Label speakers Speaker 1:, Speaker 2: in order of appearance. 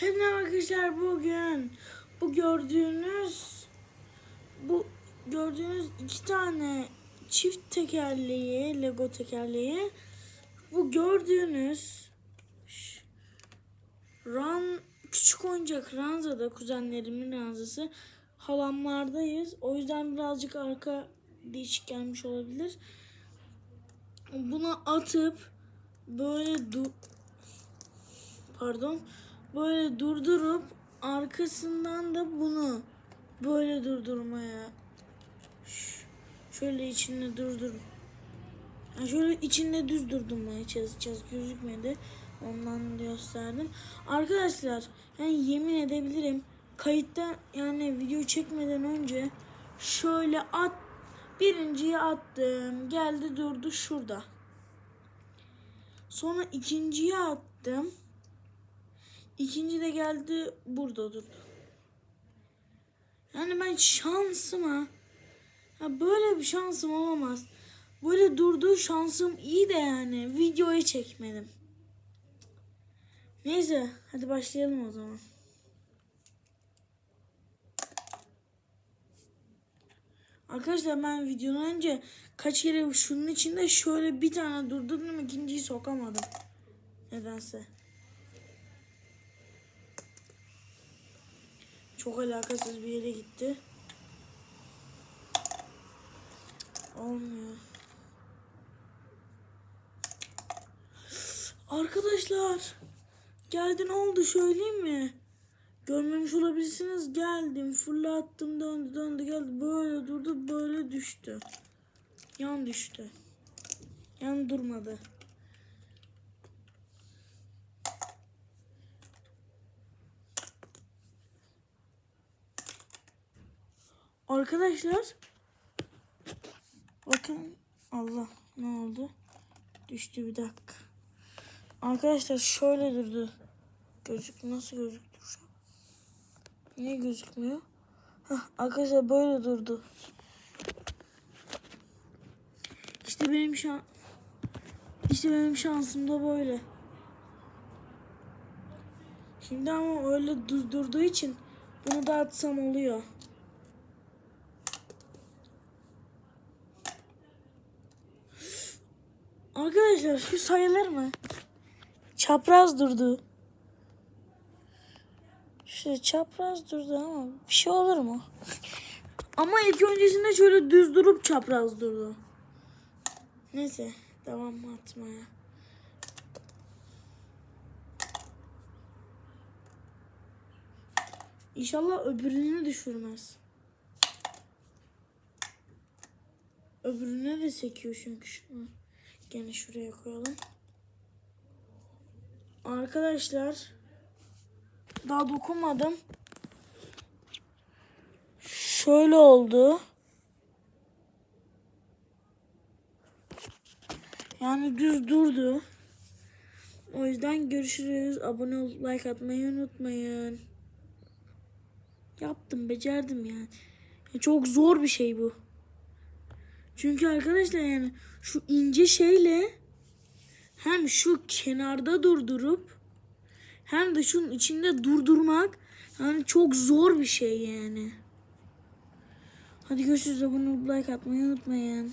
Speaker 1: Hepinize arkadaşlar bugün bu gördüğünüz bu gördüğünüz iki tane çift tekerleği Lego tekerleği bu gördüğünüz ran küçük oyuncak ranzada kuzenlerimin ranzası halamlardayız. O yüzden birazcık arka değişik gelmiş olabilir. Buna atıp böyle du pardon böyle durdurup arkasından da bunu böyle durdurmaya. Şöyle içinde durdur. Yani şöyle içinde düz durdurmaya çalışacağız. Gözükmedi. Ondan gösterdim. Arkadaşlar yani yemin edebilirim kayıtta yani video çekmeden önce şöyle at birinciyi attım. Geldi durdu şurada. Sonra ikinciyi attım İkinci de geldi burada durdu. Yani ben şansıma ya böyle bir şansım olamaz. Böyle durduğu şansım iyi de yani videoyu çekmedim. Neyse hadi başlayalım o zaman. Arkadaşlar ben videodan önce kaç kere şunun içinde şöyle bir tane durdurdum ikinciyi sokamadım. Nedense. Çok alakasız bir yere gitti. Olmuyor. Arkadaşlar geldi ne oldu söyleyeyim mi? Görmemiş olabilirsiniz geldim fırlattım döndü döndü geldi böyle durdu böyle düştü. Yan düştü. Yan durmadı. Arkadaşlar bakın Allah ne oldu? Düştü bir dakika. Arkadaşlar şöyle durdu. Gözük nasıl gözüktü şu an? Niye gözükmüyor? Hah, arkadaşlar böyle durdu. İşte benim şan işte benim şansım da böyle. Şimdi ama öyle durduğu için bunu da atsam oluyor. Arkadaşlar şu sayılır mı? Çapraz durdu. Şu çapraz durdu ama bir şey olur mu? Ama ilk öncesinde şöyle düz durup çapraz durdu. Neyse devam atmaya. İnşallah öbürünü düşürmez. Öbürüne de sekiyor çünkü şunu. Gene şuraya koyalım. Arkadaşlar daha dokunmadım. Şöyle oldu. Yani düz durdu. O yüzden görüşürüz. Abone olup like atmayı unutmayın. Yaptım, becerdim yani. Ya Çok zor bir şey bu. Çünkü arkadaşlar yani şu ince şeyle hem şu kenarda durdurup hem de şunun içinde durdurmak yani çok zor bir şey yani. Hadi görüşürüz. Abone olup like atmayı unutmayın.